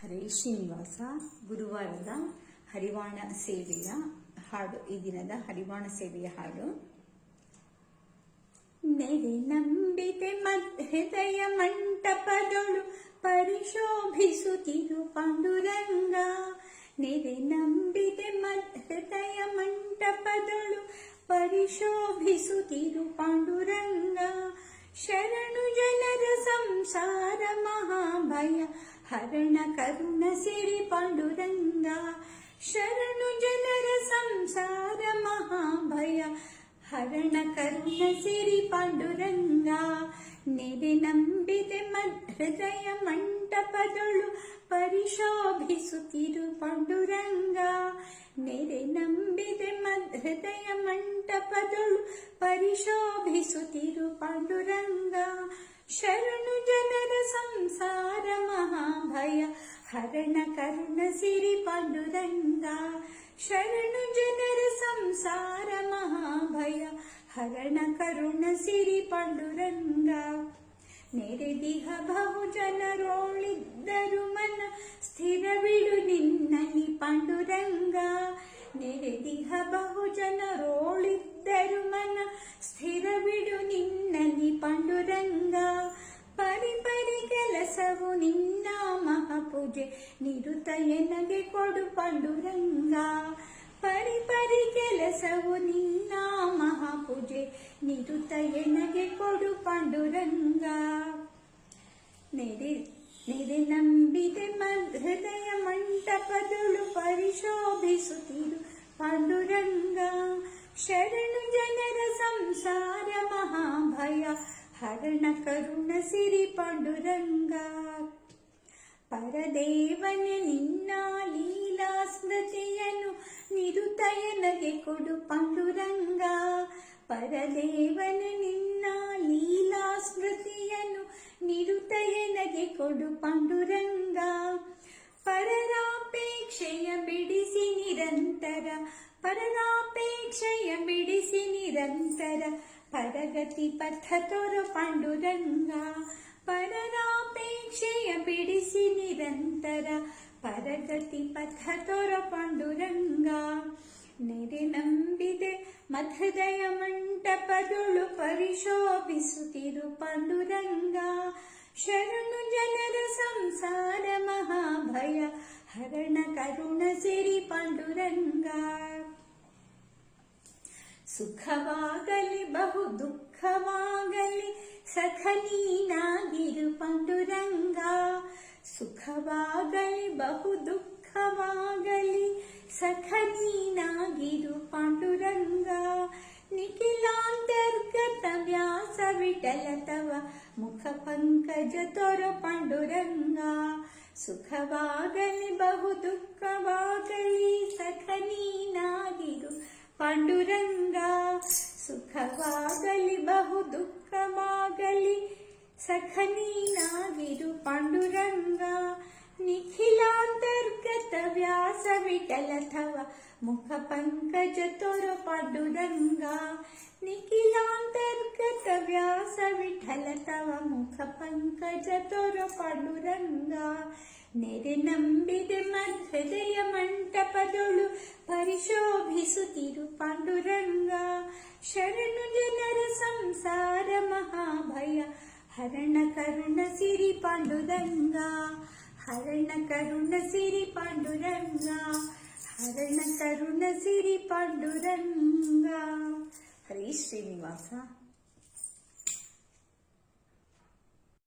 ಹರೇ ಶ್ರೀನಿವಾಸ ಗುರುವಾರದ ಹರಿವಾಣ ಸೇವೆಯ ಹಾಡು ಈ ದಿನದ ಹರಿವಾಣ ಸೇವೆಯ ಹಾಡು ನೆರೆ ನಂಬಿದೆ ಮದ್ ಹೃದಯ ಮಂಟಪದೊಳು ಪರಿಶೋಭಿಸುತ್ತಿರು ಪಾಂಡುರಂಗ ನೆರೆ ನಂಬಿದೆ ಮದ್ ಹೃದಯ ಮಂಟಪದೊಳು ಪರಿಶೋಭಿಸುತ್ತಿರು ಪಾಂಡುರಂಗ ಶರಣು ಜನರ ಸಂಸಾರ ಮಹಾಭಯ ಹರಣ ಕರುಣ ಸಿರಿ ಪಾಂಡುರಂಗ ಶರಣು ಜನರ ಸಂಸಾರ ಮಹಾಭಯ ಹರಣ ಕರುಣ ಸಿರಿ ಪಾಂಡುರಂಗ ನೆರೆ ನಂಬಿದೆ ಮದ್ ಹೃದಯ ಮಂಟಪದೊಳು ಪರಿಶೋಭಿಸುತ್ತಿರು ಪಾಂಡುರಂಗ ನೆರೆ ನಂಬಿದೆ ಮದ್ ಹೃದಯ ಮಂಟಪದೊಳು ಪರಿಶೋಭಿಸುತ್ತಿರು ಪಾಂಡುರಂಗ ಶರಣು ಜನರ ಸಂಸಾರ ಮಹಾಭಯ ಹರಣ ಕರುಣ ಸಿರಿ ಪಾಂಡುರಂಗ ಶರಣು ಜನರ ಸಂಸಾರ ಮಹಾಭಯ ಹರಣ ಕರುಣ ಸಿರಿ ಪಾಂಡುರಂಗ ನೆರೆದಿಹ ಬಹು ಜನರೋಳಿದ್ದರು ಮನ ಸ್ಥಿರ ಬಿಡು ನಿನ್ನಲಿ ಪಾಂಡುರಂಗ ನೆರೆದಿಹ ಬಹು ಜನರೋಳಿದ್ದರು ಮನ ಸ್ಥಿರ ಬಿಡು ನಿನ್ನಲಿ ಪಾಂಡುರಂಗ ಪರಿ ಪರಿ ಕೆಲಸವು ನಿನ್ನ ಮಹಾಪೂಜೆ ನಿರುತ ಎನಗೆ ಕೊಡು ಪಾಂಡುರಂಗ ಪರಿ ಪರಿ ಕೆಲಸವು ನಿನ್ನ ಮಹಾಪೂಜೆ ನಿರುತ ಎನಗೆ ಕೊಡು ಪಾಂಡುರಂಗ ನೆರೆ ನೆರೆ ನಂಬಿದೆ ಮದ್ ಹೃದಯ ಮಂಟಪದೊಳು ಪರಿಶೋಭಿಸುತ್ತಿರು ಪಾಂಡುರಂಗ ಶರಣು ಜನರ ಸಂಸಾರ ಮಹಾಭಯ, ಹರಣ ಕರುಣ ಸಿರಿ ಪಾಂಡುರಂಗ. ಪರದೇವನ, ನಿನ್ನ ಲೀಲಾ ಸ್ಮೃತಿಯನ್ನು ನಿರುತಯನಗೆ ಕೊಡು ಪಾಂಡುರಂಗ. ಪರದೇವನ, ನಿನ್ನ ಲೀಲಾ ಸ್ಮೃತಿಯನ್ನು ನಿರುತಯನಗೆ ಕೊಡು ಪಾಂಡುರಂಗ. ಪರರಾಪೇಕ್ಷೆಯ ಬಿಡಿಸಿ ನಿರಂತರ ಪರರಾಪೇಕ್ಷೆಯ ಬಿಡಿಸಿ ನಿರಂತರ ಪರಗತಿ ಪಥ ತೋರು ಪಾಂಡುರಂಗ ಪರರಾಪೇಕ್ಷೆಯ ಬಿಡಿಸಿ ನಿರಂತರ ಪರಗತಿ ಪಥ ತೋರ ಪಾಂಡುರಂಗ ನೆರೆ ನಂಬಿದೆ ಮಧದಯ ಮಂಟಪದೊಳು ಪರಿಶೋಭಿಸುತ್ತಿರು ಪಾಂಡುರಂಗ ಶರಣು ಜನರ ಸಂಸಾರ ಮಹಾಭಯ ಹರಣ ಕರುಣ ಸಿರಿ ಪಾಂಡುರಂಗ ಸುಖವಾಗಲಿ ಬಹು ದುಃಖವಾಗಲಿ ಸಖ ನೀನಾಗಿರು ಪಾಂಡುರಂಗ ಸುಖವಾಗಲಿ ಬಹು ದುಃಖವಾಗಲಿ ಸಖ ನೀನಾಗಿರು ಪಾಂಡುರಂಗ ನಿಖಿಲಾಂತರ್ಗತ ವ್ಯಾಸ ವಿಠಲ ತವ ಮುಖ ಪಂಕಜ ತೋರ ಪಾಂಡುರಂಗ ಸುಖವಾಗಲಿ ಬಹು ದುಃಖವಾಗಲಿ ಸಖ ನೀನಾಗಿರು ಪಾಂಡುರಂಗ ಸುಖವಾಗಲಿ ಬಹು ದುಃಖವಾಗಲಿ ಸಖ ನೀನಾಗಿರು ಪಾಂಡುರಂಗ ನಿಖಿಲಾಂತರ್ಗತ ವ್ಯಾಸ ವಿಠಲ ಥವ ಮುಖ ಪಂಕಜ ತೋರ ಪಾಂಡುರಂಗ ನಿಖಿಲಾಂತರ್ಗತ ವ್ಯಾಸ ವಿಠಲ ತವ ಮುಖ ಪಂಕಜ ತೋರ ಪಾಂಡುರಂಗ ನೆರೆ ನಂಬಿದೆ ಮಧ್ಯದಯ ಮಂಟಪದೊಳು పరిశోభిసుతిరు పాండురంగ. శరణు జనర సంసార మహాభయ. హరణ కరుణ సిరి పాండురంగ. హరణ కరుణ సిరి పాండురంగ. హరణ కరుణ సిరి పాండురంగ. హరి శ్రీనివాస.